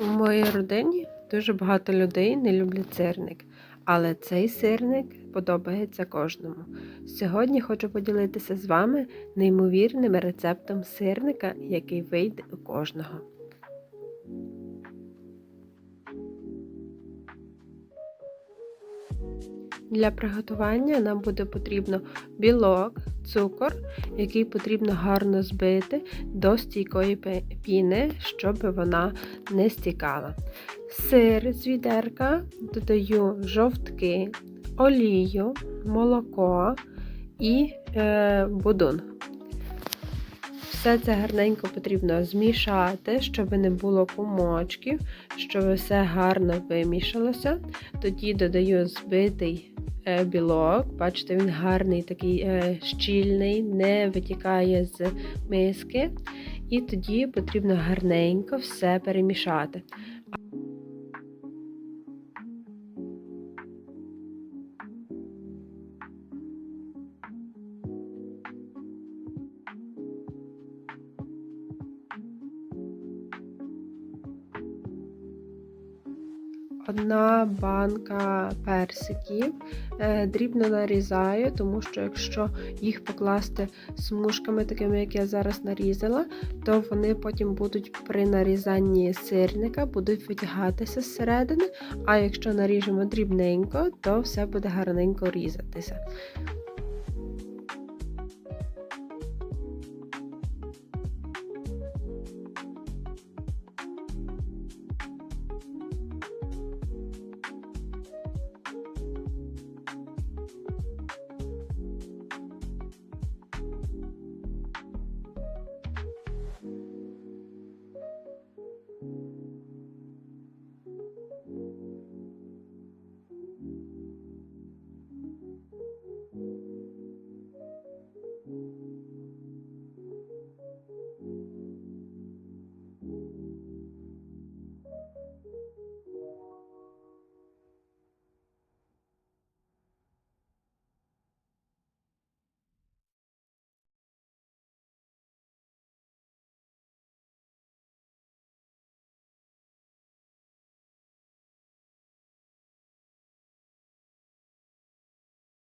У моїй родині дуже багато людей не люблять сирник, але цей сирник подобається кожному. Сьогодні хочу поділитися з вами неймовірним рецептом сирника, який вийде у кожного. Для приготування нам буде потрібно білок, цукор, який потрібно гарно збити до стійкої піни, щоб вона не стікала. Сир з відерка, додаю жовтки, олію, молоко і е, будун. Все це гарненько потрібно змішати, щоб не було комочків, щоб все гарно вимішалося. Тоді додаю збитий е, білок. Бачите, він гарний, такий е, щільний, не витікає з миски. І тоді потрібно гарненько все перемішати. Одна банка персиків е, дрібно нарізаю, тому що якщо їх покласти смужками, такими, як я зараз нарізала, то вони потім будуть при нарізанні сирника будуть витягатися зсередини. А якщо наріжемо дрібненько, то все буде гарненько різатися.